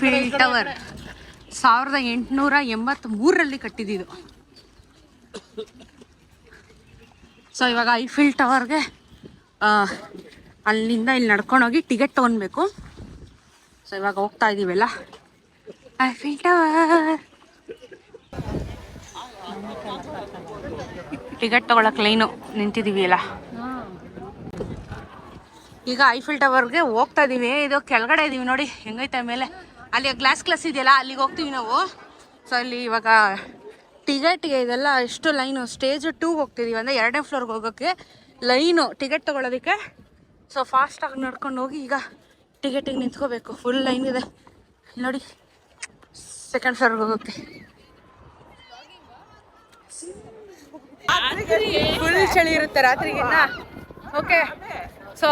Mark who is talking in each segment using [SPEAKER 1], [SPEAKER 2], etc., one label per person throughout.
[SPEAKER 1] Eiffel tower ಸಾವಿರದ ಎಂಟುನೂರ ಎಂಬತ್ತ್ ಮೂರರಲ್ಲಿ ಕಟ್ಟಿದ್ದು ಸೊ ಇವಾಗ ಐಫಿಲ್ ಟವರ್ಗೆ ಅಲ್ಲಿಂದ ಇಲ್ಲಿ ನಡ್ಕೊಂಡೋಗಿ ಟಿಕೆಟ್ ತೊಗೊಬೇಕು ಸೊ ಇವಾಗ ಹೋಗ್ತಾ ಇದೀವಲ್ಲ. ಐಫಿಲ್ ಟವರ್ ಟಿಕೆಟ್ ತಗೊಳಕ್ ಲೈನು ನಿಂತಿದ್ದೀವಿ ಅಲ್ಲ ಈಗ ಐಫಿಲ್ ಟವರ್ಗೆ ಹೋಗ್ತಾ ಇದೀವಿ. ಇದು ಕೆಳಗಡೆ ಇದೀವಿ ನೋಡಿ. ಹೆಂಗೈತೆ ಮೇಲೆ? ಅಲ್ಲಿ ಗ್ಲಾಸ್ ಕ್ಲಾಸ್ ಇದೆಯಲ್ಲ, ಅಲ್ಲಿಗೆ ಹೋಗ್ತೀವಿ ನಾವು. ಸೊ ಅಲ್ಲಿ ಇವಾಗ ಟಿಕೆಟ್ಗೆ ಇದೆಲ್ಲ ಎಷ್ಟು ಲೈನು ಸ್ಟೇಜ್ ಟೂ ಹೋಗ್ತಿದೀವಿ. ಅಂದರೆ ಎರಡನೇ ಫ್ಲೋರ್ಗೆ ಹೋಗೋಕ್ಕೆ ಲೈನು ಟಿಕೆಟ್ ತೊಗೊಳೋದಕ್ಕೆ. ಸೊ ಫಾಸ್ಟಾಗಿ ನಡ್ಕೊಂಡು ಹೋಗಿ ಈಗ ಟಿಕೆಟಿಗೆ ನಿಂತ್ಕೋಬೇಕು. ಫುಲ್ ಲೈನ್ ಇದೆ. ನೋಡಿ ಸೆಕೆಂಡ್ ಫ್ಲೋರ್ಗೆ ಹೋಗೋಕ್ಕೆ ಫುಲ್ ಚಳಿ ಇರುತ್ತೆ ರಾತ್ರಿಗಿನ್ನ ಓಕೆ ಸೊ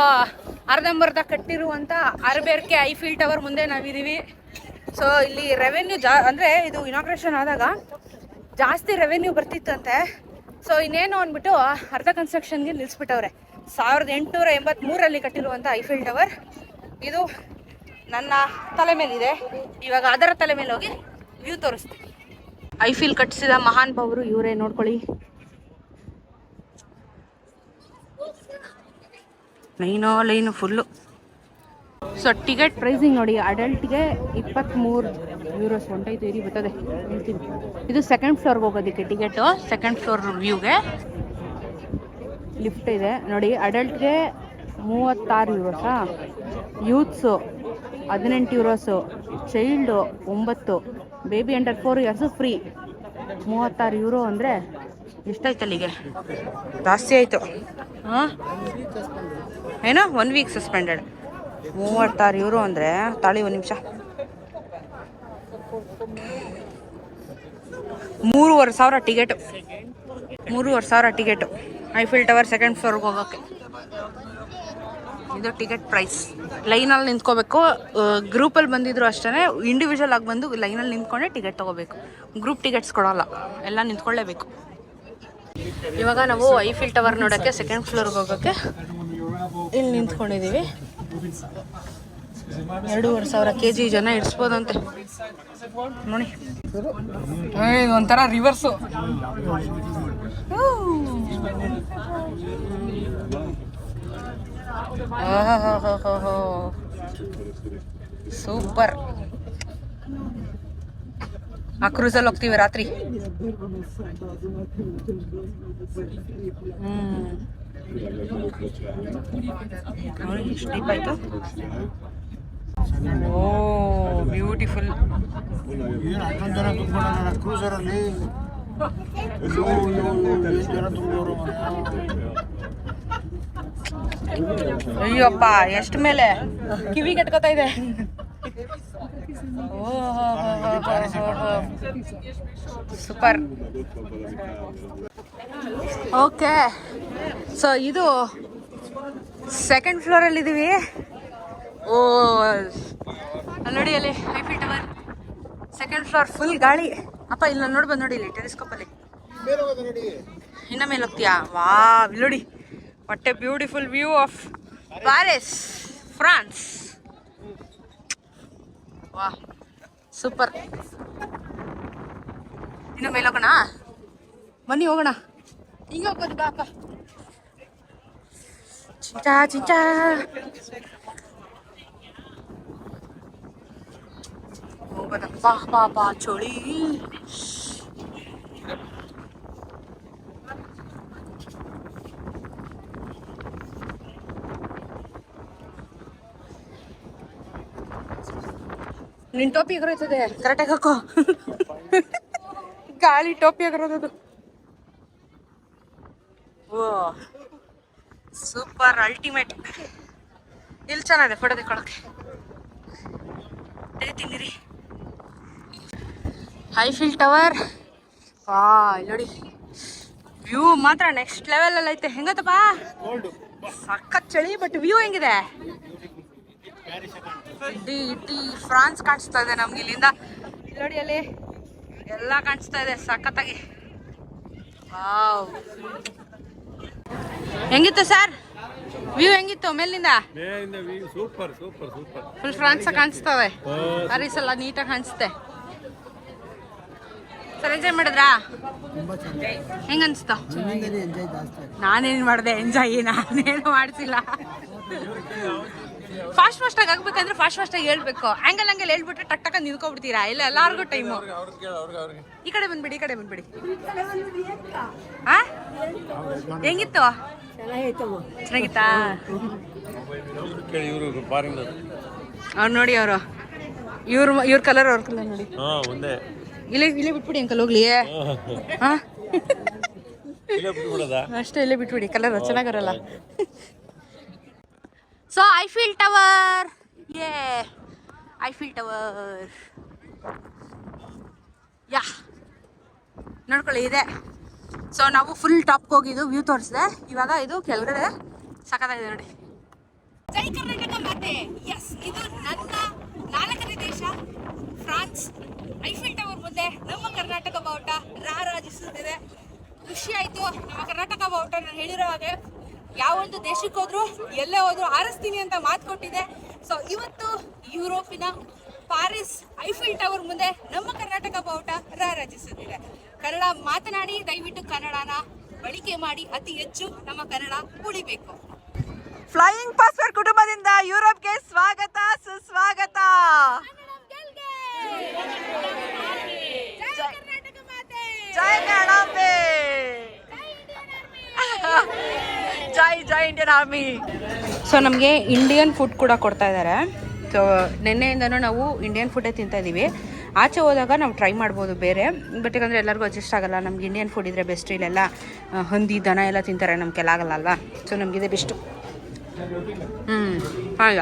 [SPEAKER 1] ಅರ್ಧಂಬರ್ಧ ಕಟ್ಟಿರುವಂಥ ಅರ್ಬೇರ್ಕೆ ಫೀಲ್ ಟವರ್ ಮುಂದೆ ನಾವಿದ್ದೀವಿ. ಸೊ ಇಲ್ಲಿ ರೆವೆನ್ಯೂ ಜಾ, ಅಂದರೆ ಇದು ಇನಾಗ್ರೇಷನ್ ಆದಾಗ ಜಾಸ್ತಿ ರೆವೆನ್ಯೂ ಬರ್ತಿತ್ತಂತೆ. ಸೊ ಇನ್ನೇನು ಅಂದ್ಬಿಟ್ಟು ಅರ್ಧ ಕನ್ಸ್ಟ್ರಕ್ಷನ್ಗೆ ನಿಲ್ಲಿಸ್ಬಿಟ್ಟವ್ರೆ ಸಾವಿರದ ಎಂಟುನೂರ ಎಂಬತ್ತ್ಮೂರಲ್ಲಿ ಕಟ್ಟಿರುವಂಥ ಐಫಿಲ್ ಟವರ್ ಇದು ನನ್ನ ತಲೆ ಮೇಲಿದೆ. ಇವಾಗ ಅದರ ತಲೆ ಮೇಲೆ ಹೋಗಿ ವ್ಯೂ ತೋರಿಸ್ತೀನಿ. ಐಫಿಲ್ ಕಟ್ಟಿಸಿದ ಮಹಾನ್ ಭಾವರು ಇವರೇ ನೋಡ್ಕೊಳ್ಳಿ. ಲೈನೋ line full so ticket pricing ನೋಡಿ ಅಡಲ್ಟ್ಗೆ ಇಪ್ಪತ್ತ್ಮೂರು ಯೂರೋಸ್ ಹೊಂಟೈತು ಇರಿ ಬರ್ತದೆ. ಹೇಳ್ತೀನಿ. ಇದು ಸೆಕೆಂಡ್ ಫ್ಲೋರ್ಗೆ ಹೋಗೋದಕ್ಕೆ ಟಿಕೆಟು ಸೆಕೆಂಡ್ ಫ್ಲೋರ್ ವ್ಯೂಗೆ ಲಿಫ್ಟ್ ಇದೆ. ನೋಡಿ ಅಡಲ್ಟ್ಗೆ ಮೂವತ್ತಾರು ಯೂರೋಸಾ ಯೂತ್ಸು ಹದಿನೆಂಟು ಯೂರೋಸು ಚೈಲ್ಡು ಒಂಬತ್ತು baby under four years free ಮೂವತ್ತಾರು ಯೂರೋ ಅಂದರೆ ಎಷ್ಟಾಯ್ತು ಅಲ್ಲಿಗೆ ಜಾಸ್ತಿ ಆಯಿತು. ಹಾಂ? ಏನೋ ಒನ್ ವೀಕ್ ಸಸ್ಪೆಂಡೆಡ್ ಮೂವತ್ತಾರು ಇವರು ಅಂದರೆ ತಾಳಿ ಒಂದು ನಿಮಿಷ. ಮೂರುವರೆ ಸಾವಿರ ಟಿಕೆಟು. ಮೂರುವರೆ ಸಾವಿರ ಟಿಕೆಟು. ಐಫಿಲ್ ಟವರ್ ಸೆಕೆಂಡ್ ಫ್ಲೋರ್ಗೆ ಹೋಗೋಕ್ಕೆ ಇದು ಟಿಕೆಟ್ ಪ್ರೈಸ್ ಲೈನಲ್ಲಿ ನಿಂತ್ಕೋಬೇಕು. ಗ್ರೂಪಲ್ಲಿ ಬಂದಿದ್ರು ಅಷ್ಟೇ ಇಂಡಿವಿಜುವಲ್ ಆಗಿ ಬಂದು ಲೈನಲ್ಲಿ ನಿಂತ್ಕೊಂಡೆ ಟಿಕೆಟ್ ತೊಗೋಬೇಕು. ಗ್ರೂಪ್ ಟಿಕೆಟ್ಸ್ ಕೊಡೋಲ್ಲ. ಎಲ್ಲ ನಿಂತ್ಕೊಳ್ಳೇಬೇಕು. ಇವಾಗ ನಾವು ಐಫಿಲ್ ಟವರ್ ನೋಡೋಕ್ಕೆ ಸೆಕೆಂಡ್ ಫ್ಲೋರ್ಗೆ ಹೋಗೋಕ್ಕೆ ಇಲ್ಲಿ ನಿಂತ್ಕೊಂಡಿದ್ದೀವಿ ಎರಡೂವರೆ ಸಾವಿರ ಕೆ ಜಿ ಜನ ಇಡ್ಸ್ಬೋದಂತೆ. ನೋಡಿ. ಒಂಥರ ರಿವರ್ಸು ಸೂಪರ್. ಆ ಕ್ರೂಸಲ್ಲಿ ಹೋಗ್ತೀವಿ ರಾತ್ರಿ ಆಯ್ತು ಓ ಬ್ಯೂಟಿಫುಲ್
[SPEAKER 2] ಕ್ರೂಸರಲ್ಲಿ
[SPEAKER 1] ಅಯ್ಯಪ್ಪ ಎಷ್ಟು ಮೇಲೆ ಕಿವಿ ಕಟ್ಕೋತಾ ಇದೆ ಸೂಪರ್. ಓಕೆ. ಸೊ ಇದು ಸೆಕೆಂಡ್ ಫ್ಲೋರಲ್ಲಿ ಇದ್ದೀವಿ ಓ ನೋಡಿ ಅಲ್ಲಿ Eiffel Tower second floor full ಗಾಳಿ. ಅಪ್ಪ, ಇಲ್ಲಿ ನಾನು ನೋಡಿ ನೋಡಿ ಇಲ್ಲಿ ಟೆಲಿಸ್ಕೋಪಲ್ಲಿ ಇನ್ನ ಮೇಲೆ ಹೋಗ್ತೀಯಾ? ವಾ ನೋಡಿ. What a beautiful view of Paris France ವಾ ಸೂಪರ್. ಇನ್ನು ಮೇಲೆ ಹೋಗೋಣ? ಬನ್ನಿ, ಹೋಗೋಣ. ಹಿಂಗೆ ಹೋಗೋದು ಬಾಪ ಚಿಂಚಾ ಚಿಂಚಾ. ಬಾ ಬಾ ಚೋಳಿ. ನಿನ್ ಟೋಪಿ ಎಗರೋಯ್ತದೆ ಕರೆಕ್ಟಾಗಿ ಹಾಕೋ. ಗಾಳಿ ಟೋಪಿ ಆಗಿರೋದು ಓ ಸೂಪರ್ ಅಲ್ಟಿಮೇಟ್ ಇಲ್ಲಿ ಚೆನ್ನಾಗಿದೆ ಫೋಟೋ ತೆಕ್ಕೊಳಕ್ಕೆ. ತೆಗಿತೀನಿ ಹೈ ಫಿಲ್ ಟವರ್ ವಾ ಇಲ್ಲಿ ನೋಡಿ. ವ್ಯೂ ಮಾತ್ರ ನೆಕ್ಸ್ಟ್ ಲೆವೆಲ್ ಐತೆ. ಹೆಂಗತ್ತಪ್ಪ? ಸಖತ್ ಚಳಿ ಬಟ್ ವ್ಯೂ ಹೆಂಗಿದೆ? ಇಡೀ ಇಡೀ ಫ್ರಾನ್ಸ್ ಕಾಣಿಸ್ತಾ ಇದೆ ನಮ್ಗೆ ಇಲ್ಲಿಂದ. ಇಲ್ಲೋಡಿ ನೋಡಿ ಅಲ್ಲಿ. ಎಲ್ಲ ಕಾಣಿಸ್ತಾ ಇದೆ ಸಖತ್ತಾಗಿ. ಹೆಂಗಿತ್ತು ಸರ್? ವ್ಯೂ ಹೆಂಗಿತ್ತು ಮೇಲಿಂದ?
[SPEAKER 3] Super super super
[SPEAKER 1] full France ಕಾಣಿಸ್ತವೆ ಅರೀಸ್ ಸಲ ನೀಟಾಗಿ ಕಾಣಿಸ್ತೆ. ಸರ್ ಎಂಜಾಯ್ ಮಾಡಿದ್ರಾ? ಹೆಂಗ ಅನ್ಸ್ತ ನಾನೇನ್ ಮಾಡಿದೆ? ಎಂಜಾಯ್ ನಾನೇನು ಮಾಡಿಸಿಲ್ಲ. ಫಾಸ್ಟ್ ಫಾಸ್ಟ್ ಆಗಿ ಆಗ್ಬೇಕಂದ್ರೆ ಫಾಸ್ಟ್ ಫಾಸ್ಟ್ ಆಗಿ ಹೇಳ್ಬೇಕು. ಆಂಗಲ್ ಆಂಗಲ್ ಹೇಳ್ಬಿಟ್ರೆ ಟಕ್ ಟಕ್ ನಿಂತ್ಕೊಬಿಡ್ತೀರಾ ಇಲ್ಲ ಎಲ್ಲಾರ್ಗು ಟೈಮು ಈ ಕಡೆ ಬಂದ್ಬಿಡಿ ಈ ಕಡೆ ಬಂದ್ಬಿಡಿ. ಆ? ಹೆಂಗಿತ್ತು? ಚೆನ್ನಾಗಿತ್ತಾ? ಅವ್ರು ನೋಡಿ ಅವರು. ಇವ್ರ ಇವ್ರ ಕಲರ್ ಅವ್ರ ಕಲರ್ ನೋಡಿ.
[SPEAKER 3] ಹಾ ಒಂದೇ.
[SPEAKER 1] ಇಲ್ಲೇ ಇಲ್ಲೇ ಬಿಟ್ಬಿಡಿ ಅಂಕಲ್ ಹೋಗ್ಲಿ. ಹಾ. ಅಷ್ಟೇ ಇಲ್ಲೇ ಬಿಟ್ಬಿಡಿ. ಕಲರ್ ಚೆನ್ನಾಗಿರಲ್ಲ so Eiffel Tower Eiffel Tower ಯಾ ನೋಡ್ಕೊಳ್ಳಿ, ಇದೆ. ಸೊ ನಾವು ಫುಲ್ ಟಾಪ್ಗೆ ಹೋಗಿದ್ದು ವ್ಯೂ ತೋರಿಸಿದೆ. ಇವಾಗ ಇದು ಕೆಳಗಡೆ, ಸಖತ್ತಾಗಿದೆ ನೋಡಿ. ಜೈ ಕರ್ನಾಟಕ ಮಾತೆ. ಎಸ್ ಇದು ನನ್ನ ನಾಲ್ಕನೇ ದೇಶ ಫ್ರಾನ್ಸ್ ಐಫಿಲ್ ಟವರ್ ಮುಂದೆ ನಮ್ಮ ಕರ್ನಾಟಕ ಬಾವುಟ ರಾರಾಜಿಸುತ್ತಿದೆ. ಖುಷಿ ಆಯಿತು. ನಮ್ಮ ಕರ್ನಾಟಕ ಬಾವುಟ ನಾನು ಹೇಳಿರೋ ಹಾಗೆ ಯಾವೊಂದು ದೇಶಕ್ಕೆ ಹೋದ್ರು ಎಲ್ಲೇ ಹೋದ್ರು ಆರಿಸ್ತೀನಿ ಅಂತ ಮಾತು ಕೊಟ್ಟಿದೆ. ಸೊ ಇವತ್ತು ಯುರೋಪಿನ ಪ್ಯಾರಿಸ್ ಐಫಿಲ್ ಟವರ್ ಮುಂದೆ ನಮ್ಮ ಕರ್ನಾಟಕ ಬಾವುಟ ರಾರಾಜಿಸುತ್ತಿದೆ. ಕನ್ನಡ ಮಾತನಾಡಿ ದಯವಿಟ್ಟು ಕನ್ನಡನ ಬಳಕೆ ಮಾಡಿ ಅತಿ ಹೆಚ್ಚು ನಮ್ಮ ಕನ್ನಡ ಉಳಿಬೇಕು.
[SPEAKER 4] ಫ್ಲೈಯಿಂಗ್ ಪಾಸ್ಪೋರ್ಟ್ ಕುಟುಂಬದಿಂದ ಯುರೋಪ್ಗೆ ಸ್ವಾಗತ ಸುಸ್ವಾಗತ ಜೈ ಕನ್ನಡಾಂಬೆ ಜೈ ಜೈ ಇಂಡಿಯನ್ ಆರ್ಮಿ
[SPEAKER 1] ಸೊ ನಮಗೆ ಇಂಡಿಯನ್ ಫುಡ್ ಕೂಡ ಕೊಡ್ತಾ ಇದ್ದಾರೆ ಸೊ ನಿನ್ನೆಯಿಂದನೂ ನಾವು ಇಂಡಿಯನ್ ಫುಡ್ಡೇ ತಿಂತಾ ಇದ್ದೀವಿ ಆಚೆ ಹೋದಾಗ ನಾವು ಟ್ರೈ ಮಾಡ್ಬೋದು ಬೇರೆ. ಬಟ್ ಯಾಕಂದರೆ ಎಲ್ಲರಿಗೂ ಅಡ್ಜಸ್ಟ್ ಆಗಲ್ಲ. ನಮ್ಗೆ ಇಂಡಿಯನ್ ಫುಡ್ ಇದ್ದರೆ ಬೆಸ್ಟ್ ಇಲ್ಲೆಲ್ಲ ಹಂದಿ, ದನ ಎಲ್ಲ ತಿಂತಾರೆ ನಮ್ಗೆಲ್ಲ ಆಗಲ್ಲ ಅಲ್ವಾ? ಸೊ ನಮಗಿದೆ ಬೆಸ್ಟು ಹ್ಞೂ ಹಾಗ.